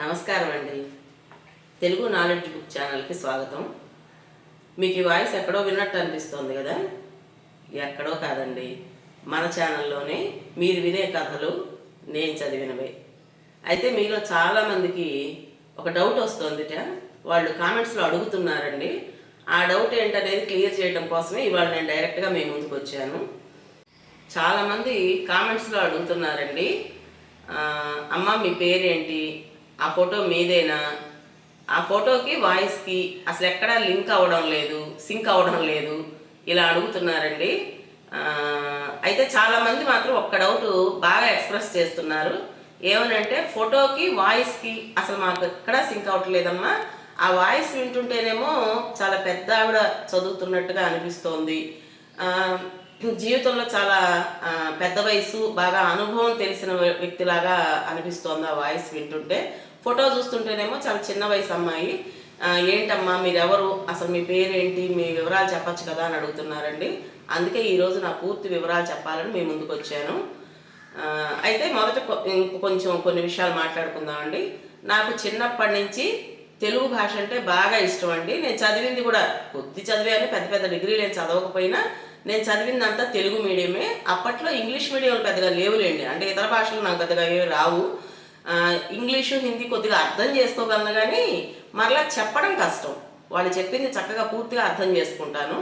నమస్కారం అండి. Telugu knowledge book ఛానల్కి స్వాగతం. మీకు ఈ వాయిస్ ఎక్కడో విన్నట్టు అనిపిస్తోంది కదా? ఎక్కడో కాదండి. మన ఛానల్లోనే మీరు వినే కథలు నేను చదివినవే. అయితే మీలో చాలామందికి ఒక డౌట్ వస్తుందిట. వాళ్ళు కామెంట్స్లో అడుగుతున్నారండి. ఆ డౌట్ ఏంటనేది క్లియర్ చేయడం కోసమే ఇవాళ నేను డైరెక్ట్గా మీ ముందుకు వచ్చాను. చాలామంది కామెంట్స్లో అడుగుతున్నారండి. అమ్మ మీ పేరేంటి? ఆ ఫోటో మీదేనా? ఆ ఫోటోకి వాయిస్కి అసలు ఎక్కడా లింక్ అవ్వడం లేదు సింక్ అవ్వడం లేదు. ఇలా అడుగుతున్నారండి. అయితే చాలామంది మాత్రం ఒక్క డౌట్ బాగా ఎక్స్ప్రెస్ చేస్తున్నారు. ఏమనంటే ఫోటోకి వాయిస్కి అసలు మాకు ఎక్కడా సింక్ అవ్వట్లేదమ్మా. ఆ వాయిస్ వింటుంటేనేమో చాలా పెద్ద ఆవిడ చదువుతున్నట్టుగా అనిపిస్తోంది. జీవితంలో చాలా పెద్ద వయసు బాగా అనుభవం తెలిసిన వ్యక్తిలాగా అనిపిస్తోంది ఆ వాయిస్ వింటుంటే. ఫోటో చూస్తుంటేనేమో చాలా చిన్న వయసు అమ్మాయి. ఏంటమ్మా మీరెవరు? అసలు మీ పేరేంటి? మీ వివరాలు చెప్పచ్చు కదా అని అడుగుతున్నారండి. అందుకే ఈరోజు నా పూర్తి వివరాలు చెప్పాలని మీ ముందుకు వచ్చాను. అయితే మొదట కొంచెం కొన్ని విషయాలు మాట్లాడుకుందామండి నాకు చిన్నప్పటి నుంచి తెలుగు భాష అంటే బాగా ఇష్టం అండి. నేను చదివింది కూడా కొద్ది చదివాను పెద్ద పెద్ద డిగ్రీలు ఏం చదవకపోయినా నేను చదివిందంతా తెలుగు మీడియమే. అప్పట్లో ఇంగ్లీష్ మీడియంలు పెద్దగా లేవులేండి. అంటే ఇతర భాషలు నాకు పెద్దగా ఏవి రావు. ఇంగ్లీషు హిందీ కొద్దిగా అర్థం చేసుకోగలను కానీ మరలా చెప్పడం కష్టం. వాళ్ళు చెప్పింది చక్కగా పూర్తిగా అర్థం చేసుకుంటాను.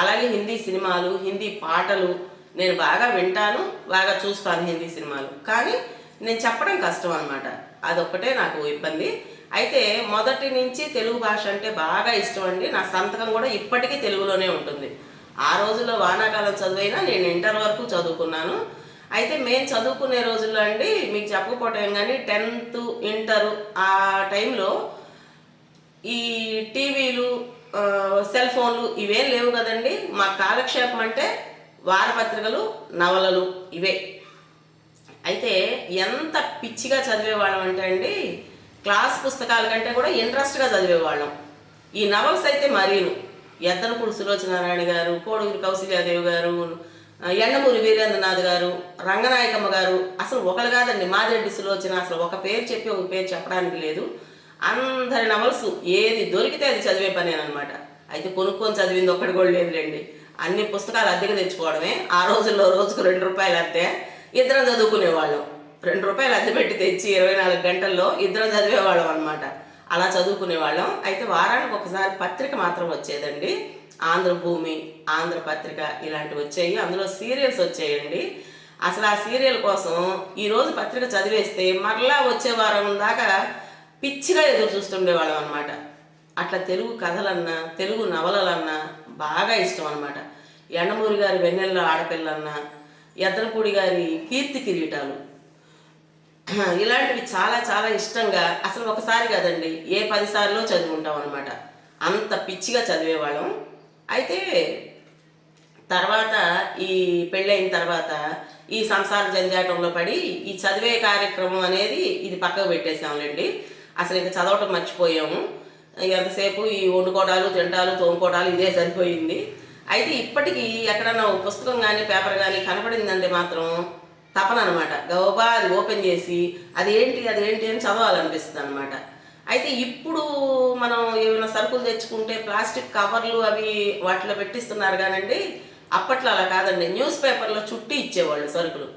అలాగే హిందీ సినిమాలు హిందీ పాటలు నేను బాగా వింటాను బాగా చూస్తాను హిందీ సినిమాలు. కానీ నేను చెప్పడం కష్టం అనమాట అదొక్కటే నాకు ఇబ్బంది. అయితే మొదటి నుంచి తెలుగు భాష అంటే బాగా ఇష్టం అండి. నా సంతకం కూడా ఇప్పటికీ తెలుగులోనే ఉంటుంది. ఆ రోజుల్లో వానాకాలం చదువైనా నేను ఇంటర్ వరకు చదువుకున్నాను. అయితే మేము చదువుకునే రోజుల్లో అండి మీకు చెప్పకపోవటం కానీ టెన్త్ ఇంటర్ ఆ టైంలో ఈ టీవీలు సెల్ ఫోన్లు ఇవేం లేవు కదండి. మా కాలక్షేపం అంటే వారపత్రికలు నవలలు ఇవే. అయితే ఎంత పిచ్చిగా చదివేవాళ్ళం అంటే అండి క్లాస్ పుస్తకాల కంటే కూడా ఇంట్రెస్ట్గా చదివేవాళ్ళం. ఈ నవల్స్ అయితే మరీను. ఎద్దనపూడి సులోచనారాయణ గారు కోడూరి కౌశల్యాదేవి గారు ఎండమూరి వీరేంద్రనాథ్ గారు రంగనాయకమ్మ గారు అసలు ఒకరు కాదండి మాదిరెడ్డి సులోచన అసలు ఒక పేరు చెప్పి ఒక పేరు చెప్పడానికి లేదు. అందరి నవల్స్ ఏది దొరికితే అది చదివే పనేనమాట అయితే కొనుక్కొని చదివింది ఒక్కటి కూడా లేదులేండి అన్ని పుస్తకాలు అద్దెకు తెచ్చుకోవడమే. ఆ రోజుల్లో రోజుకు రెండు రూపాయలు అద్దె ఇద్దరం చదువుకునేవాళ్ళం. రెండు రూపాయలు అద్దె పెట్టి తెచ్చి ఇరవై నాలుగు గంటల్లో ఇద్దరం చదివేవాళ్ళం అనమాట అలా చదువుకునేవాళ్ళం. అయితే వారానికి ఒకసారి పత్రిక మాత్రం వచ్చేదండి. ఆంధ్రభూమి ఆంధ్రపత్రిక ఇలాంటివి వచ్చాయి. అందులో సీరియల్స్ వచ్చాయండి. అసలు ఆ సీరియల్ కోసం ఈరోజు పత్రిక చదివేస్తే మరలా వచ్చే వారం దాకా పిచ్చిగా ఎదురు చూస్తుండేవాళ్ళం అనమాట అట్లా తెలుగు కథలన్నా తెలుగు నవలలన్నా బాగా ఇష్టం అనమాట ఎండమూరి గారి వెన్నెల ఆడపిల్లన్నా ఎద్దనపూడి గారి కీర్తి కిరీటాలు. ఇలాంటివి చాలా చాలా ఇష్టంగా అసలు ఒకసారి కదండి ఏ పదిసార్లు చదువుకుంటాం అనమాట అంత పిచ్చిగా చదివేవాళ్ళం. అయితే తర్వాత ఈ పెళ్ళైన తర్వాత ఈ సంసార జంజాటంలో పడి ఈ చదివే కార్యక్రమం అనేది ఇది పక్కకు పెట్టేసాంలేండి అసలు ఇంకా చదవటం మర్చిపోయాము. ఎంతసేపు ఈ వండుకోవడాలు తింటాలు తోముకోవడాలు ఇదే సరిపోయింది. అయితే ఇప్పటికీ ఎక్కడన్నా ఒక పుస్తకం కానీ పేపర్ కానీ కనపడిందంటే మాత్రం తపన అనమాట గౌబా అది ఓపెన్ చేసి అది ఏంటి అది ఏంటి అని చదవాలనిపిస్తుంది అనమాట అయితే ఇప్పుడు మనం ఏమైనా సరుకులు తెచ్చుకుంటే ప్లాస్టిక్ కవర్లు అవి వాటిలో పెట్టిస్తున్నారు కానండి అప్పట్లో అలా కాదండి. న్యూస్ పేపర్లో చుట్టి ఇచ్చేవాళ్ళు సరుకులు.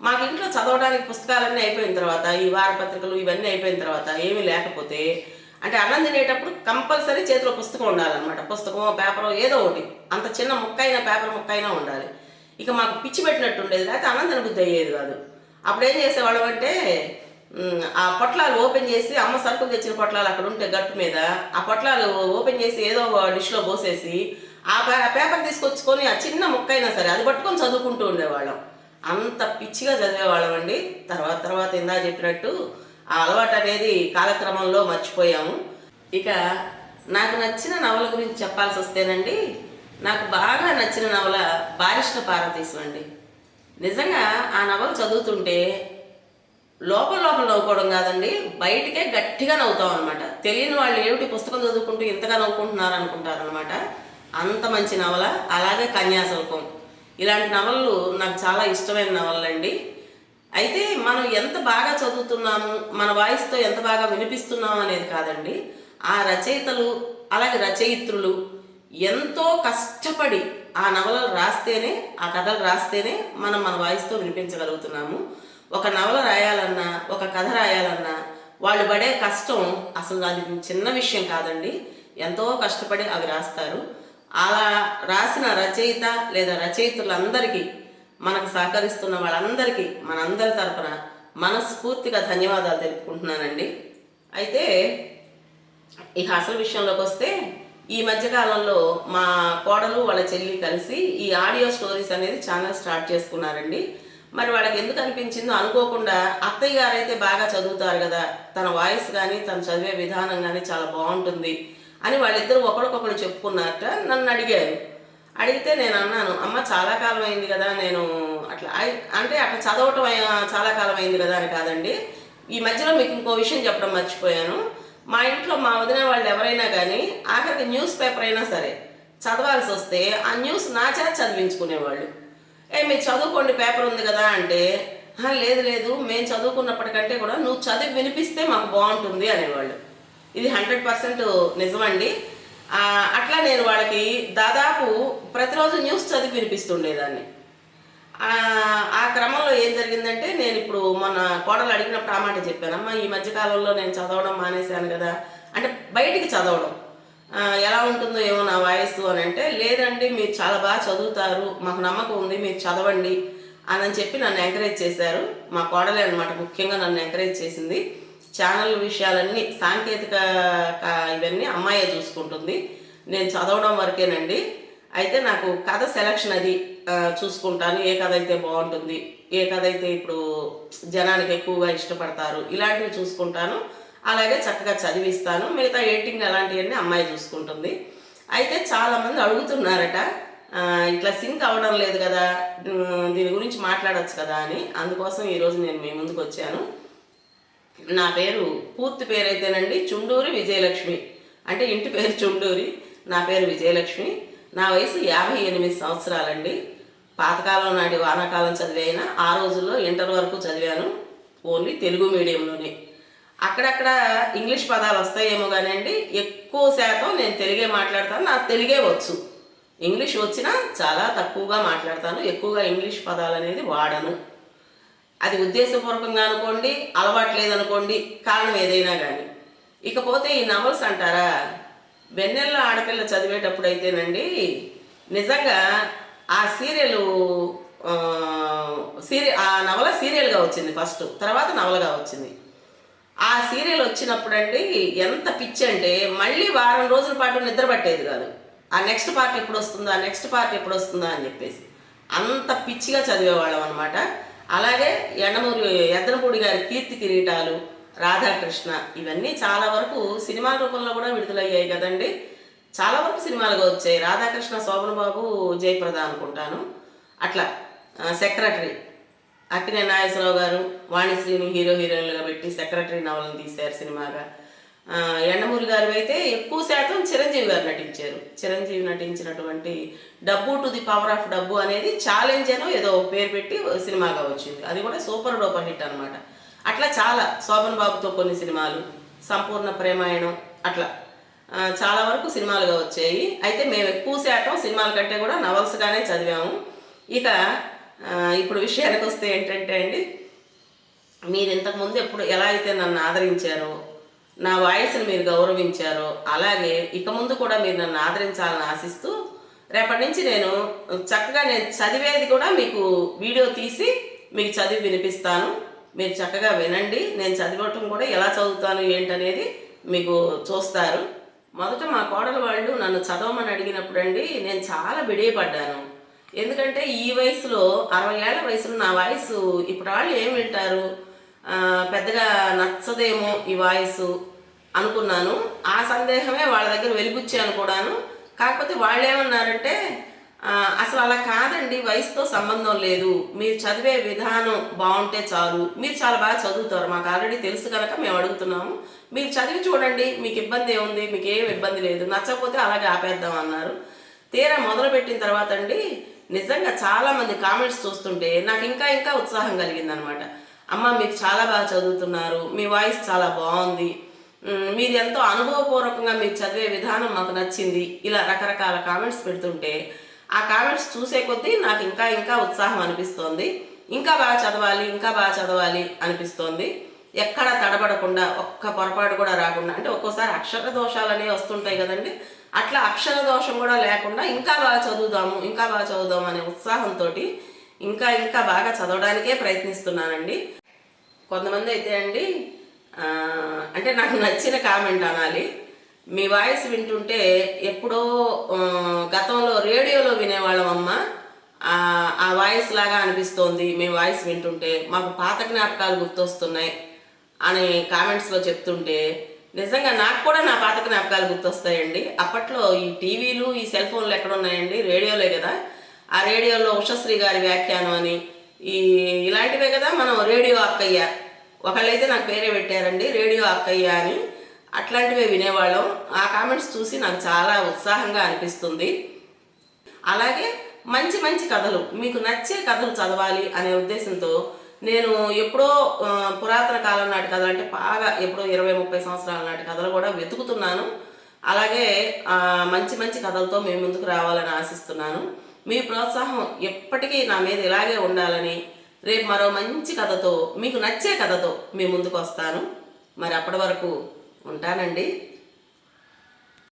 మాకు ఇంట్లో చదవడానికి పుస్తకాలన్నీ అయిపోయిన తర్వాత ఈ వారపత్రికలు ఇవన్నీ అయిపోయిన తర్వాత ఏమీ లేకపోతే అంటే అన్నం తినేటప్పుడు కంపల్సరీ చేతిలో పుస్తకం ఉండాలన్నమాట. పుస్తకమో పేపరో ఏదో ఒకటి. అంత చిన్న ముక్క అయినా పేపర్ ముక్క అయినా ఉండాలి. ఇక మాకు పిచ్చి పెట్టినట్టు ఉండేది. లేకపోతే అన్నం తినబుద్ధి అయ్యేది కాదు. అప్పుడు ఏం చేసేవాళ్ళం అంటే ఆ పొట్లాలు ఓపెన్ చేసి అమ్మ సరుకులు తెచ్చిన పొట్లాలు అక్కడ ఉంటే గట్టు మీద ఆ పొట్లాలు ఓపెన్ చేసి ఏదో డిష్లో పోసేసి ఆ పే- పేపర్ తీసుకొచ్చుకొని ఆ చిన్న ముక్క అయినా సరే అది పట్టుకొని చదువుకుంటూ ఉండేవాళ్ళం. అంత పిచ్చిగా చదివేవాళ్ళం అండి. తర్వాత తర్వాత ఇందా చెప్పినట్టు ఆ అలవాటు అనేది కాలక్రమంలో మర్చిపోయాము. ఇక నాకు నచ్చిన నవల గురించి చెప్పాల్సి వస్తేనండి నాకు బాగా నచ్చిన నవల బారిష్ట పార్వతీశం అండి. నిజంగా ఆ నవల చదువుతుంటే లోపల లోపల నవ్వుకోవడం కాదండి బయటికే గట్టిగా నవ్వుతాం అనమాట తెలియని వాళ్ళు ఏమిటి పుస్తకం చదువుకుంటూ ఇంతగా నవ్వుకుంటున్నారు అనుకుంటారు అనమాట అంత మంచి నవల అలాగే కన్యాశుల్కం. ఇలాంటి నవలలు నాకు చాలా ఇష్టమైన నవలండి అయితే మనం ఎంత బాగా చదువుతున్నాము మన వాయిస్తో ఎంత బాగా వినిపిస్తున్నాము అనేది కాదండి. ఆ రచయితలు అలాగే రచయిత్రులు ఎంతో కష్టపడి ఆ నవలలు రాస్తేనే ఆ కథలు రాస్తేనే మనం మన వాయిస్తో వినిపించగలుగుతున్నాము. ఒక నవల రాయాలన్నా ఒక కథ రాయాలన్నా వాళ్ళు పడే కష్టం అసలు అది చిన్న విషయం కాదండి. ఎంతో కష్టపడి అవి రాస్తారు. అలా రాసిన రచయిత లేదా రచయితలందరికీ మనకు సహకరిస్తున్న వాళ్ళందరికీ మనందరి తరపున మనస్ఫూర్తిగా ధన్యవాదాలు తెలుపుకుంటున్నానండి. అయితే ఇక అసలు విషయంలోకి వస్తే ఈ మధ్యకాలంలో మా కోడలు వాళ్ళ చెల్లి కలిసి ఈ ఆడియో స్టోరీస్ అనేది ఛానల్ స్టార్ట్ చేసుకున్నారండి. మరి వాళ్ళకి ఎందుకు అనిపించిందో అనుకోకుండా అత్తయ్య గారు అయితే బాగా చదువుతారు కదా. తన వాయిస్ కానీ తను చదివే విధానం కానీ చాలా బాగుంటుంది అని వాళ్ళిద్దరూ ఒకరికొకరు చెప్పుకున్నారట నన్ను అడిగారు. అడిగితే నేను అన్నాను అమ్మ చాలా కాలం అయింది కదా నేను అట్లా అంటే అట్లా చదవటం చాలా కాలం అయింది కదా అని కాదండి. ఈ మధ్యలో మీకు ఇంకో విషయం చెప్పడం మర్చిపోయాను. మా ఇంట్లో మా వదిన వాళ్ళు ఎవరైనా కానీ ఆఖరికి న్యూస్ పేపర్ అయినా సరే చదవాల్సి వస్తే ఆ న్యూస్ నా చేత చదివించుకునేవాళ్ళు. ఏ మీరు చదువుకోండి పేపర్ ఉంది కదా అంటే లేదు లేదు మేము చదువుకున్నప్పటికంటే కూడా నువ్వు చదివి వినిపిస్తే మాకు బాగుంటుంది అనేవాళ్ళు. ఇది హండ్రెడ్ పర్సెంట్ నిజమండి. అట్లా నేను వాళ్ళకి దాదాపు ప్రతిరోజు న్యూస్ చదివి వినిపిస్తుండేదాన్ని. ఆ క్రమంలో ఏం జరిగిందంటే నేను ఇప్పుడు మొన్న కోడలు అడిగినప్పుడు ఆ మాట చెప్పానమ్మా ఈ మధ్యకాలంలో నేను చదవడం మానేశాను కదా అంటే బయటికి చదవడం. ఎలా ఉంటుందో ఏమో నా వయస్సు అని అంటే లేదండి మీరు చాలా బాగా చదువుతారు మాకు నమ్మకం ఉంది మీరు చదవండి అని చెప్పి నన్ను ఎంకరేజ్ చేశారు. మా కోడలే అనమాట ముఖ్యంగా నన్ను ఎంకరేజ్ చేసింది. ఛానల్ విషయాలన్నీ సాంకేతిక ఇవన్నీ అమ్మాయే చూసుకుంటుంది. నేను చదవడం వరకేనండి. అయితే నాకు కథ సెలక్షన్ అది చూసుకుంటాను. ఏ కథ అయితే బాగుంటుంది ఏ కథ అయితే ఇప్పుడు జనానికి ఎక్కువగా ఇష్టపడతారు ఇలాంటివి చూసుకుంటాను. అలాగే చక్కగా చదివిస్తాను. మిగతా ఎడిటింగ్ అలాంటివన్నీ అమ్మాయి చూసుకుంటుంది. అయితే చాలామంది అడుగుతున్నారట ఇట్లా సింక్ అవ్వడం లేదు కదా దీని గురించి మాట్లాడచ్చు కదా అని. అందుకోసం ఈరోజు నేను మీ ముందుకు వచ్చాను. నా పేరు పూర్తి పేరు అయితేనండి చుండూరి విజయలక్ష్మి. అంటే ఇంటి పేరు చుండూరి నా పేరు విజయలక్ష్మి. నా వయసు యాభై ఎనిమిది సంవత్సరాలండి. పాతకాలం నాటి వానాకాలం చదివైన ఆ రోజుల్లో ఇంటర్ వరకు చదివాను. ఓన్లీ తెలుగు మీడియంలోనే. అక్కడక్కడ ఇంగ్లీష్ పదాలు వస్తాయేమో కానివ్వండి ఎక్కువ శాతం నేను తెలుగే మాట్లాడతాను నాకు తెలుగే వచ్చు. ఇంగ్లీష్ వచ్చినా చాలా తక్కువగా మాట్లాడతాను ఎక్కువగా ఇంగ్లీష్ పదాలు అనేది వాడను. అది ఉద్దేశపూర్వకంగా అనుకోండి అలవాటు లేదనుకోండి కారణం ఏదైనా కానీ ఇకపోతే ఈ నవల్స్ అంటారా వెన్నెల్లో ఆడపిల్ల చదివేటప్పుడు అయితేనండి నిజంగా ఆ సీరియల్ సీరియల్ ఆ నవల సీరియల్గా వచ్చింది ఫస్ట్ తర్వాత నవలగా వచ్చింది. ఆ సీరియల్ వచ్చినప్పుడండి ఎంత పిచ్చి అంటే మళ్ళీ వారం రోజుల పాటు నిద్ర పట్టేది కాదు. ఆ నెక్స్ట్ పార్ట్ ఎప్పుడు వస్తుందా నెక్స్ట్ పార్ట్ ఎప్పుడు వస్తుందా అని చెప్పేసి. అంత పిచ్చిగా చదివేవాళ్ళం అనమాట అలాగే ఎండమూరి ఎద్దనపూడి గారి కీర్తి కిరీటాలు రాధాకృష్ణ ఇవన్నీ చాలా వరకు సినిమాల రూపంలో కూడా విడుదలయ్యాయి కదండి. చాలా వరకు సినిమాలుగా వచ్చాయి. రాధాకృష్ణ శోభన్ బాబు జయప్రద అనుకుంటాను. అట్లా సెక్రటరీ. అక్కినే నాగేశ్వరరావు గారు వాణిశ్రీని హీరో హీరోయిన్లుగా పెట్టి సెక్రటరీ నవలను తీశారు సినిమాగా. ఎండమూరి గారు అయితే ఎక్కువ శాతం చిరంజీవి గారు నటించారు. చిరంజీవి నటించినటువంటి డబ్బు టు ది పవర్ ఆఫ్ డబ్బు అనేది ఛాలెంజ్ అనో ఏదో పేరు పెట్టి సినిమాగా వచ్చింది. అది కూడా సూపర్ డూపర్ హిట్ అనమాట అట్లా చాలా శోభన్ బాబుతో కొన్ని సినిమాలు సంపూర్ణ ప్రేమాయణం అట్లా చాలా వరకు సినిమాలుగా వచ్చాయి. అయితే మేము ఎక్కువ శాతం సినిమాల కంటే కూడా నవల్స్గానే చదివాము. ఇక ఇప్పుడు విషయానికి వస్తే ఏంటంటే అండి మీరు ఇంతకుముందు ఎప్పుడు ఎలా అయితే నన్ను ఆదరించారో నా వాయిస్ని మీరు గౌరవించారో అలాగే ఇక ముందు కూడా మీరు నన్ను ఆదరించాలని ఆశిస్తూ రేపటి నుంచి నేను చక్కగా నేను చదివేది కూడా మీకు వీడియో తీసి మీకు చదివి వినిపిస్తాను. మీరు చక్కగా వినండి. నేను చదివటం కూడా ఎలా చదువుతాను ఏంటనేది మీకు చూస్తారు. మొదట మా కోడలు వాళ్ళు నన్ను చదవమని అడిగినప్పుడు అండి నేను చాలా బిడియపడ్డాను ఎందుకంటే ఈ వయసులో అరవై ఏళ్ళ వయసులో నా వాయిస్ ఇప్పుడు వాళ్ళు ఏం వింటారు? పెద్దగా నచ్చదేమో ఈ వాయిస్ అనుకున్నాను. ఆ సందేహమే వాళ్ళ దగ్గర వెలిబుచ్చాను కూడాను. కాకపోతే వాళ్ళు ఏమన్నారంటే అసలు అలా కాదండి వయసుతో సంబంధం లేదు. మీరు చదివే విధానం బాగుంటే చాలు. మీరు చాలా బాగా చదువుతారు. మాకు ఆల్రెడీ తెలుసు కనుక మేము అడుగుతున్నాము. మీరు చదివి చూడండి మీకు ఇబ్బంది ఏముంది? మీకు ఏం ఇబ్బంది లేదు. నచ్చకపోతే అలాగే ఆపేద్దాం అన్నారు. తీరా మొదలుపెట్టిన తర్వాత అండి నిజంగా చాలామంది కామెంట్స్ చూస్తుంటే నాకు ఇంకా ఇంకా ఉత్సాహం కలిగిందనమాట అమ్మ మీకు చాలా బాగా చదువుతున్నారు మీ వాయిస్ చాలా బాగుంది మీరు ఎంతో అనుభవపూర్వకంగా మీరు చదివే విధానం మాకు నచ్చింది ఇలా రకరకాల కామెంట్స్ పెడుతుంటే ఆ కామెంట్స్ చూసే కొద్దీ నాకు ఇంకా ఇంకా ఉత్సాహం అనిపిస్తోంది. ఇంకా బాగా చదవాలి ఇంకా బాగా చదవాలి అనిపిస్తోంది. ఎక్కడ తడబడకుండా ఒక్క పొరపాటు కూడా రాకుండా అంటే ఒక్కోసారి అక్షర దోషాలు అనేవి వస్తుంటాయి కదండి. అట్లా అక్షర దోషం కూడా లేకుండా ఇంకా బాగా చదువుదాము ఇంకా బాగా చదువుదాము అనే ఉత్సాహంతో ఇంకా ఇంకా బాగా చదవడానికే ప్రయత్నిస్తున్నానండి. కొంతమంది అయితే అండి అంటే నాకు నచ్చిన కామెంట్ అనాలి. మీ వాయిస్ వింటుంటే ఎప్పుడో గతంలో రేడియోలో వినేవాళ్ళం అమ్మ ఆ, ఆ వాయిస్ లాగా అనిపిస్తోంది. మీ వాయిస్ వింటుంటే మాకు పాత జ్ఞాపకాలు గుర్తొస్తున్నాయి అని కామెంట్స్లో చెప్తుంటే నిజంగా నాకు కూడా నా పాతక జ్ఞాపకాలు గుర్తొస్తాయండి. అప్పట్లో ఈ టీవీలు ఈ సెల్ ఫోన్లు ఎక్కడ ఉన్నాయండి రేడియోలే కదా. ఆ రేడియోలో ఉషశ్రీ గారి వ్యాఖ్యానం అని ఈ ఇలాంటివే కదా మనం రేడియో అక్కయ్య. ఒకళ్ళైతే నాకు పేరే పెట్టారండి రేడియో అక్కయ్య అని. అట్లాంటివే వినేవాళ్ళం. ఆ కామెంట్స్ చూసి నాకు చాలా ఉత్సాహంగా అనిపిస్తుంది. అలాగే మంచి మంచి కథలు మీకు నచ్చే కథలు చదవాలి అనే ఉద్దేశంతో నేను ఎప్పుడో పురాతన కాలం నాటి కథలు అంటే బాగా ఎప్పుడో ఇరవై ముప్పై సంవత్సరాల నాటి కథలు కూడా వెతుకుతున్నాను. అలాగే మంచి మంచి కథలతో మేము ముందుకు రావాలని ఆశిస్తున్నాను. మీ ప్రోత్సాహం ఎప్పటికీ నా మీద ఇలాగే ఉండాలని రేపు మరో మంచి కథతో మీకు నచ్చే కథతో మీ ముందుకు వస్తాను. మరి అప్పటి వరకు ఉంటానండి.